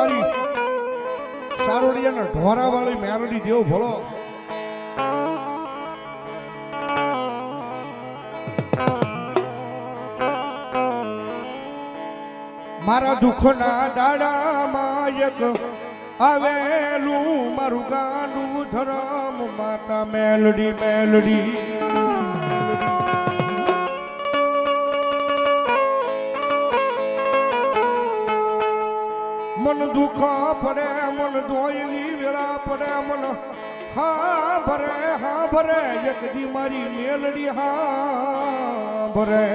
મારી સારોડિયાના ઢોરા વાળી મેરડી દેવ ભળો. મારા દુઃખના દાડામાં એક આવેલું મારું ગાનું ધરમ, માતા મેલડી મેલડી. મન દુઃખ પડે, મન ધોયલી વેળા પડે, મન હા ભરે હા ભરે, એક દી મારી મેલડી હા ભરે.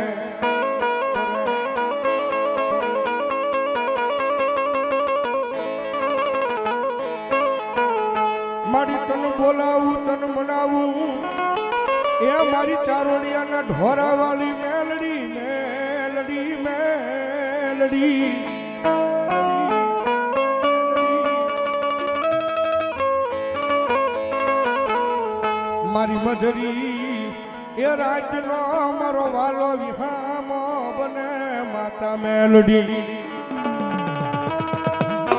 મારી તન બોલાવું, તન મનાવું, એ મારી ચારોડિયાના ઢોરા વાળી મેલડી મેલડી મેલડી. મધરી એ રાજનો મારો વાલો વિહામો બને માતા મેલડી.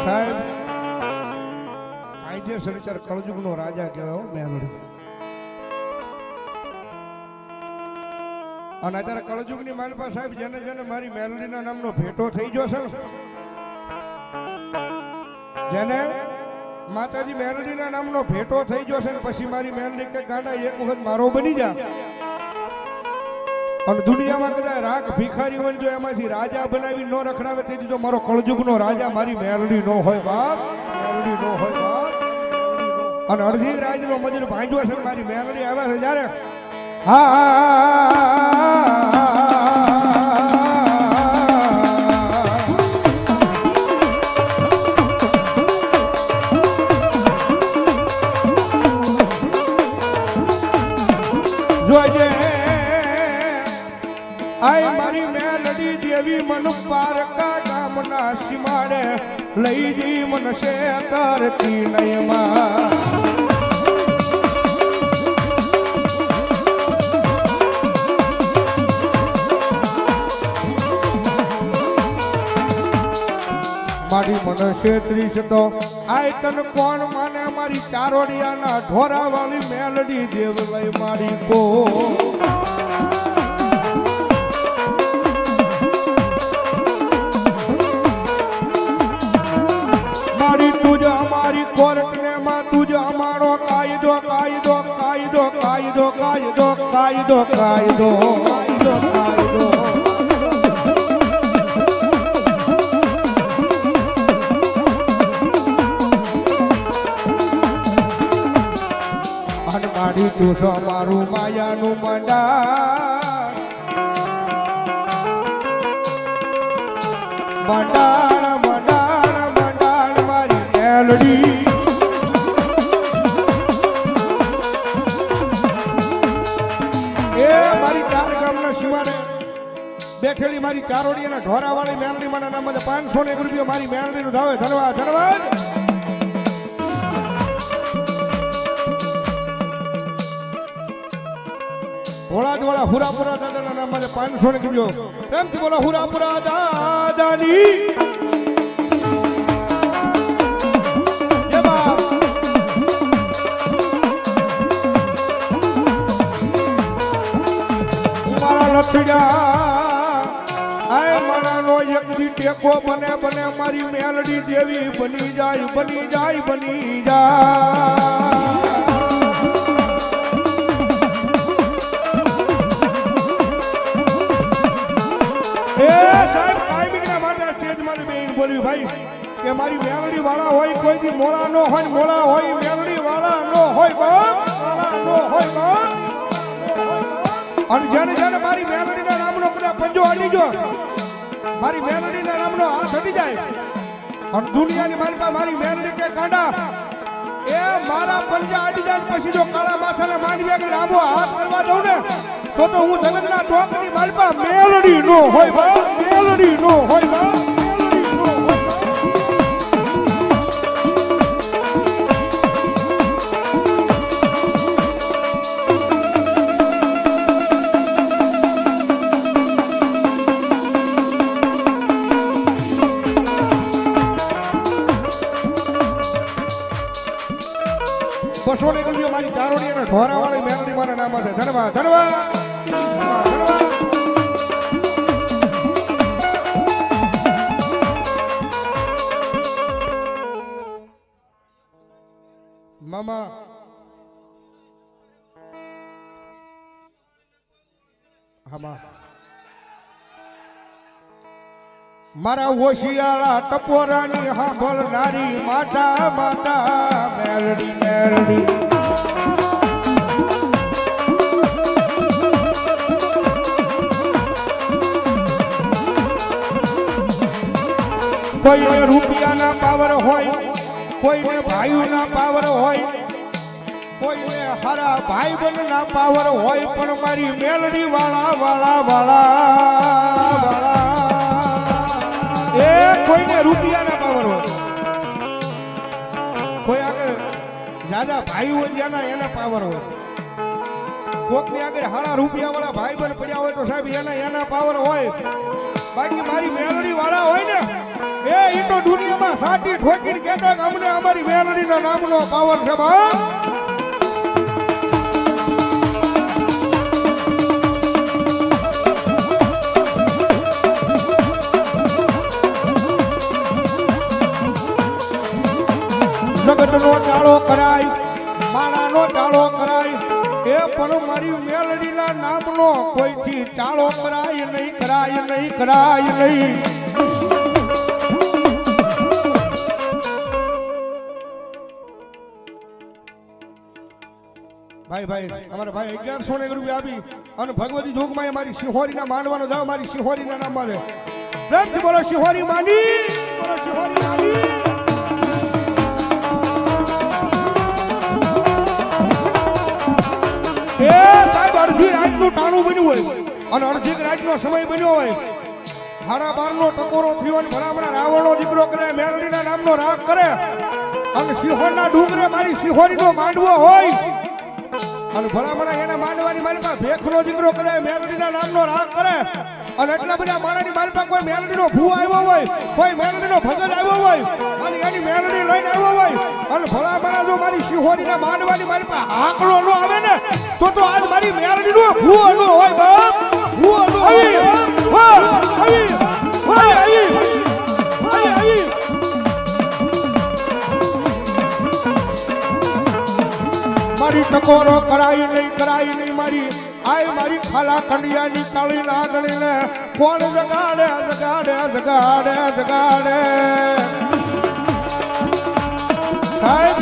સાહેબ, કાયદેસર વિચાર કળજુગનો રાજા કહેવાય મેલડી. અને અત્યારે કળજુગની માલપા સાહેબ જેને જેને મારી મેલડીના નામનો ભેટો થઈ ગયો છે. જેને માતાજી મેલડીના નામનો ભેટો થઈ છે પછી મારી મેલડી કે, ગાડા, એક વખત મારો બની જા. અને દુનિયામાં કદાચ રાખ ભિખારી હોય જો એમાંથી રાજા બનાવી ન રખડાવે તેથી જો મારો કળજુગનો રાજા મારી મેલડી નો હોય, બાપ. મેલડી નો હોય, બાપ. અને અડધી રાજનો મજૂર ભાંજ્યો છે મારી મેલડી આવે છે, જ્યારે હા. ગામના સીમાડે લઈ જી મન છે કરતી નયમાં મારી મને છેત્રીસ તો આય તન કોણ માને? મારી ચારોડિયાના ઢોરા વાળી મેલડી દેવ લઈ મારી કો કાયદો કાયદો કાયદો કાયદો અનમાડી તું સો મારું માયાનું મંડા બેઠેલી મારી કારોડી અને ઢોરાવાળી મેળણી મને નામ મને પાંચસો ને એક રૂપિયા મારી મેળણીનું ધાવે. ધનવાદ ધનવાદ ભોળાજવાળા હુરાપુરા દાદાના નામ મને પાંચસો ને રૂપિયો પ્રેમથી બોલો, હુરાપુરા દાદાની. लठ जा ટેકો બને બને મારી મેલડી દેવી બની જાય બની જાય બની જાય. ભાઈ, કે મારી મેલડી વાળા હોય, કોઈ બી મોળા નો હોય મોળા હોય, મેલડી વાળા નો હોય વાળા અને જેને જેને મારી મેલડીના નામનો કદાચ પંજો આડી ગયો મારી મેલડીના નામનો હાથ હટી જાય. અને દુનિયાની મારી પાસે મારી મેલડી કે કાંડા. એ મારા પંજા અડી જાય પછી જો કાળા માથાને માંડવી કે લાંબો હાથ કરવા દઉં ને, તો તો હું જગતના ચોકની માલપા મેલડી નો હોય બા મેલડી નો હોય મામા. મારા ઓશિયાળા ટપોરાની સાંભળનારી માતા માતા મેરડી મેરડી. કોઈ રૂપિયાના પાવર હોય કોઈને ભાઈઓના પાવર હોય, કોઈને હારા ભાઈ બંધના પાવર હોય, પણ મારી મેલડી વાળા વાળા વાળા એ કોઈને રૂપિયાના પાવર હોય. કોઈ આગળ દાદા ભાઈ હોય, જેના એના પાવર હોય. કોકની આગળ હારા રૂપિયા વાળા ભાઈ બંધ પડ્યા હોય તો સાહેબ એના એના પાવર હોય. બાકી મારી મેલડી વાળા હોય ને એ, ઈ તો દુનિયામાં સાચી ઠોકીને કહેતા કે અમને અમારી મેલડીના નામનો પાવર છે, બા. જગતનો ચાળો કરાય માણાનો ચાળો કરાય, એ પણ મારી મેલડીના નામનો કોઈથી ચાળો કરાય નહીં કરાય નહીં કરાય નહીં. ભાઈ ભાઈ, અમારા ભાઈ અગિયારસો ને રૂપિયા આપી અને ભગવતી જોગમાં મારી સિંહોરીના માનવાનો જાવ, મારી સિંહોરીના નામ મારે. પ્રેમથી બોલો સિંહોરી માની, બોલો સિંહોરી માંડી એ સાહેબ, અડધી રાતનું ટાણું બન્યું હોય અને અડધી રાતનો સમય બન્યો હોય. હાડા બારનો ટકોરો થયો અને ભલામણા રાવણનો દીકરો કરે, મેરડીના નામનો રાગ કરે. અને સિંહોરના ડુંગરે મારી સિંહોરીનો માંડવો હોય. અને ભલામણા એને માંડવાની પાસે ભેખનો દીકરો કરે મેલડીના નામનો રાગ કરે અને એટલા બધા માણસની મારી પાસે કોઈ મેલડીનો ભૂ આવ્યો હોય કોઈ મેલડીનો ભગત આવ્યો હોય અને એની મેલડી લઈને આવ્યો હોય અને ભલામણા જો મારી સિંહોરીના માંડવાની માલમાં આંકડો ન આવે ને તો તો આજ મારી મેલડીનો ભૂ ન હોય બાપ ભૂ ન હોય હોય હોય હોય હોય હોય મારી ટકોરો કરાઈ નહીં કરાઈ નહીં મારી. આય મારી ખાલા કંડિયાની તાળી લાગણી ને કોણ જગાડે જગાડે જગાડે જગાડે? સાહેબ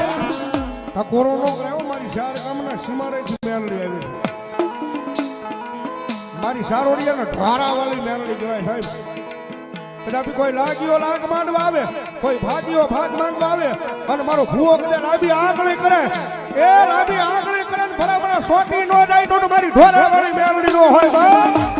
ટકોરો નો કરાયો મારી શાર ગામના સીમારેથી મેળડી આવી. મારી સારોડિયાને ઢારા વાળી મેળડી કહેવાય સાહેબ. કદાપી કોઈ લાગ્યો લાગ માંડવા આવે, કોઈ ભાગ્યો ભાગ માંગવા આવે, અને મારો ભૂવો કદાચ આવી આગળ કરે એ લાંબી આંગળી કરે ને ભલા સોટી નો જાય તો મારી ઢોરે વાળી મેલડી નો હોય બા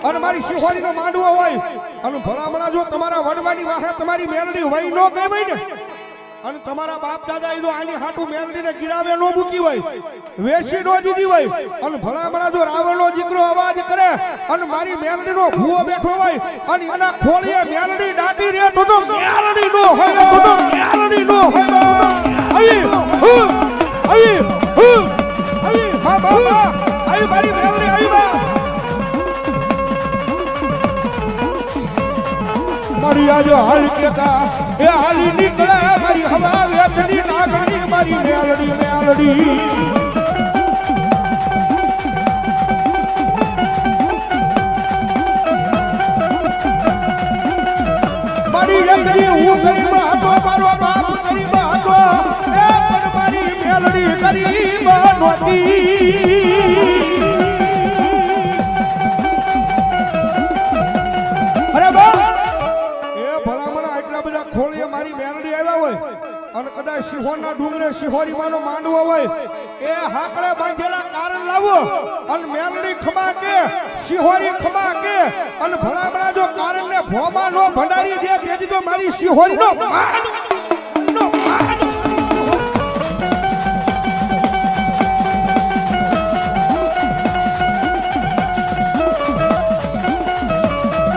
અને મારી શિહોરીનો માંડવો હોય. અને ભલા ભલા જો તમારા વડવાની વાહે તમારી મેલડી વહી નો ગઈ ને અને તમારા બાપ દાદા એ જો આની હાટું મેલડીને ગિરાવે નો મૂકી હોય. વેસી નો દીધી હોય. અને ભલામણા જો રાવણનો દીકરો અવાજ કરે અને મારી મેલડીનો ભૂવો બેઠો હોય અને એના ખોળીએ મેલડી દાટી રે તો તો મેલડી નો હોય. તો તો મેલડી નો હોય. આઈ હુ આઈ હુ આઈ હા બાબા આઈ મારી મેલડી મારી આજે હાલ કેતા, એ હાલી નીકળે મારી, હવા વેચની નાગણી મારી મેલડી મેલડી. મારી એકડી હું ગરીબ હતો, મારો બાપ ગરીબ હતો, એ પણ મારી મેલડી ગરીબ નહોતી અને કદાચ સિંહોના ડુંગરે સિંહોરી માનો માંડવો હોય, એ હાકડે બાંધેલા કારણ લાવો અને મેમની ખમા કે, સિંહોરી ખમા કે, અને ભલામણા જો કારણ ને ભોમાં નો ભંડારી દે, તેથી તો મારી સિંહોરી નો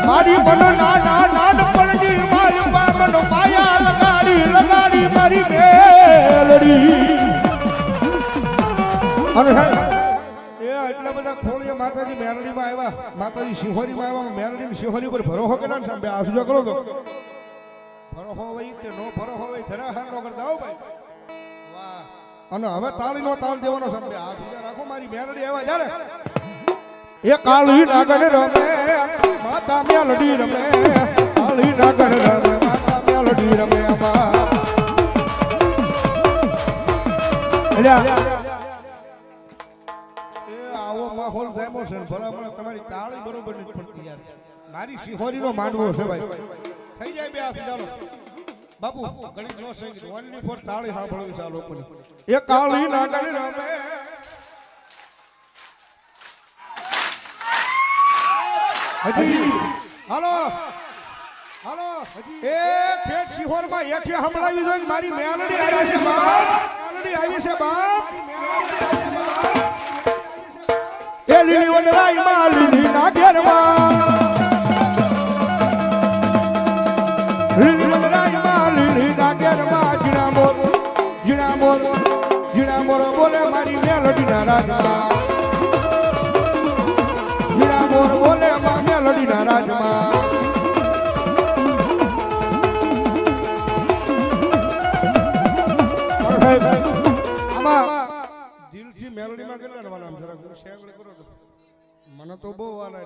મારી બનો મેલડી અને બધા ખોળીએ માતાજી મેરડીમાં આવ્યા. માતાજી શિહોરીમાં આવ્યા. મેરડી શિહોરી પર ભરોહો કર્યો ને? આ સુજો કરો ભરોહો હોય કે નો ભરોહો હોય જરા હાર નો કરતા હો વાહ. અને હવે તાળી નો તાળ દેવાનો સમજે આ સુજો રાખો મારી મેરડી આવ્યા જ્યારે? એ કાળી નાગર રમે, માતા મેલડી રમે. કાળી નાગર રમે, માતા મેલડી રમે આમાં આવો છે મારી ભાઈ. થઈ જાય બે હાલો. હાલો. એ ઠેઠ સિહોરમાં એઠે હમણાવી મારી મેલડી આવી છે મેલડી આવી છે બાપ. એ લીલી વનરાઈ માં લીલી નાગેરમાં લીલી વનરાઈ માં લીલી નાગેરમાં જીણા મોર જીણા મોર જીણા મોર બોલે મારી મેલડી ના ના આમાં દિલથી મેલોડીમાં કેટલા વાળા મને તો બહુ વાલા